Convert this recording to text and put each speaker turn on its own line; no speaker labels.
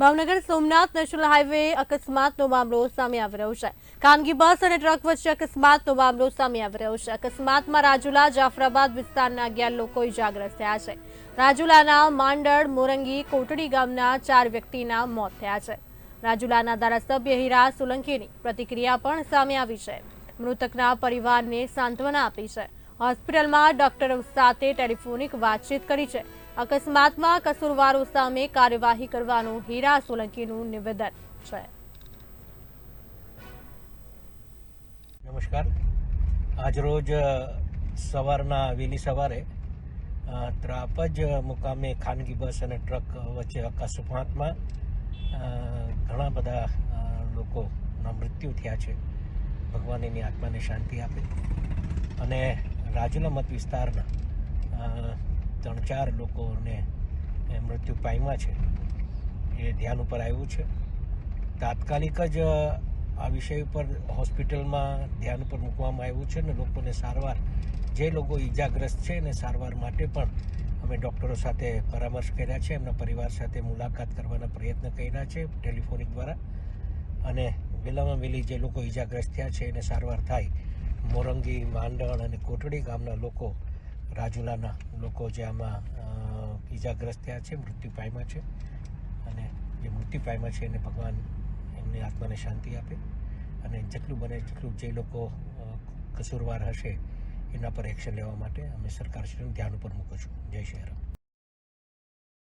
Bhavnagar Somnath national highway અકસ્માતનો મામલો સામે આવી રહ્યો છે. ખાનગી બસ અને ટ્રક વચ્ચે અકસ્માતનો મામલો સામે આવી રહ્યો છે. અકસ્માતમાં રાજુલા, જાફરાબાદ વિસ્તારના અગિયાર લોકો ઇજાગ્રસ્ત થયા છે. રાજુલાના માંડળ, મોરંગી, કોટડી ગામના ચાર વ્યક્તિના મોત થયા છે. રાજુલાના ધારાસભ્ય હીરા સોલંકીની પ્રતિક્રિયા પણ સામે આવી છે. મૃતકના પરિવારને સાંત્વના આપી છે. હોસ્પિટલમાં ડોક્ટરો સાથે ટેલિફોનિક વાતચીત કરી છે. અકસ્માતમાં કસૂરવારો સામે કાર્યવાહી કરવાનું હીરા સોલંકીનું નિવેદન છે.
નમસ્કાર. આજરોજ સવારના, વહેલી સવારે ત્રાપજ મુકામે ખાનગી બસ અને ટ્રક વચ્ચે અકસ્માતમાં ઘણા બધા લોકોના મૃત્યુ થયા છે. ભગવાન એની આત્માને શાંતિ આપે. અને રાજુલા મત વિસ્તારના ત્રણ ચાર લોકોને મૃત્યુ પામ્યા છે. એ ધ્યાન ઉપર આવ્યું છે. તાત્કાલિક જ આ વિષય ઉપર હોસ્પિટલમાં ધ્યાન ઉપર મૂકવામાં આવ્યું છે ને લોકોને સારવાર, જે લોકો ઈજાગ્રસ્ત છે ને સારવાર માટે પણ અમે ડૉક્ટરો સાથે પરામર્શ કર્યા છે, એમના પરિવાર સાથે મુલાકાત કરવાના પ્રયત્ન કર્યા છે ટેલિફોનિક દ્વારા. અને વહેલામાં વહેલી જે લોકો ઈજાગ્રસ્ત થયા છે એને સારવાર થાય મોરંગી માંડળ અને કોટડી ગામના લોકો, રાજુલાના લોકો જે આમાં ઈજાગ્રસ્ત થયા છે, મૃત્યુ પામ્યા છે. અને જે મૃત્યુ પામ્યા છે એને ભગવાન એમની આત્માને શાંતિ આપે. અને જેટલું બને તેટલું જે લોકો કસૂરવાર હશે એના પર એક્શન લેવા માટે અમે સરકારશ્રીનું ધ્યાન ઉપર મૂકું છું. જય શ્રી રામ